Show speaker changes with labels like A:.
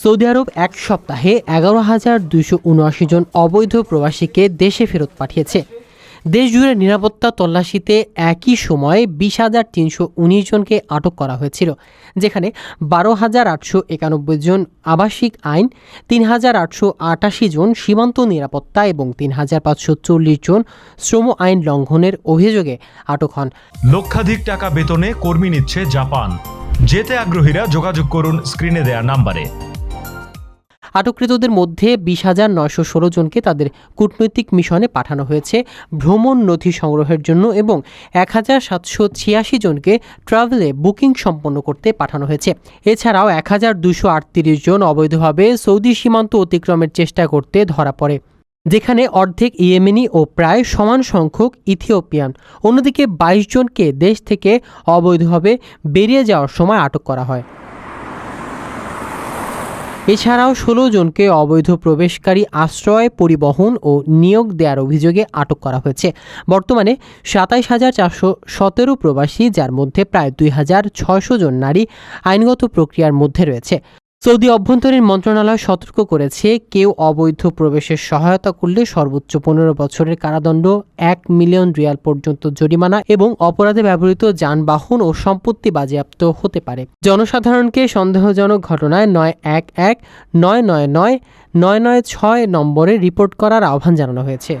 A: Saudi আরব এক সপ্তাহে এগারো হাজার দুইশো উনআশি জন অবৈধ প্রবাসীকে দেশে ফেরত পাঠিয়েছে। দেশ জুড়ে নিরাপত্তা তল্লাশিতে একই সময়ে বিশ হাজার তিনশো উনিশ জনকে আটক করা হয়েছিল, যেখানে বারো হাজার আটশো একানব্বই জন আবাসিক আইন, তিন হাজার আটশো আটাশি জন সীমান্ত নিরাপত্তা এবং তিন হাজার পাঁচশো চল্লিশ জন শ্রম আইন লঙ্ঘনের অভিযোগে আটক হন।
B: লক্ষাধিক টাকা বেতনে কর্মী নিচ্ছে জাপান। যেতে আগ্রহীরা যোগাযোগ করুন স্ক্রিনে দেয়া নাম্বারে।
A: আটককৃতদের মধ্যে বিশ হাজার নয়শো ষোলো জনকে তাদের কূটনৈতিক মিশনে পাঠানো হয়েছে ভ্রমণ নথি সংগ্রহের জন্য এবং এক হাজার সাতশো ছিয়াশি জনকে ট্রাভেলে বুকিং সম্পন্ন করতে পাঠানো হয়েছে। এছাড়াও এক হাজার দুশো আটত্রিশ জন অবৈধভাবে সৌদি সীমান্ত অতিক্রমের চেষ্টা করতে ধরা পড়ে। যেখানে অর্ধেক ইয়েমেনি ও প্রায় সমান সংখ্যক ইথিওপিয়ান। অন্যদিকে বাইশ জনকে দেশ থেকে অবৈধভাবে বেরিয়ে যাওয়ার সময় আটক করা হয়। এছাড়াও ষোলো জনকে অবৈধ প্রবেশকারী আশ্রয়, পরিবহন ও নিয়োগ দেওয়ার অভিযোগে আটক করা হয়েছে। বর্তমানে সাতাইশ হাজার চারশো সতেরো প্রবাসী, যার মধ্যে প্রায় দুই হাজার ছয়শো জন নারী আইনগত প্রক্রিয়ার মধ্যে রয়েছে। সৌদি অভ্যন্তরীণ মন্ত্রণালয় সতর্ক করেছে, কেউ অবৈধ প্রবেশের সহায়তা করলে সর্বোচ্চ পনেরো বছরের কারাদণ্ড, এক মিলিয়ন রিয়াল পর্যন্ত জরিমানা এবং অপরাধে ব্যবহৃত যানবাহন ও সম্পত্তি বাজেয়াপ্ত হতে পারে। জনসাধারণকে সন্দেহজনক ঘটনায় নয় এক এক নয় নয় নয় নয় নয় ছয় নম্বরে রিপোর্ট করার আহ্বান জানানো হয়েছে।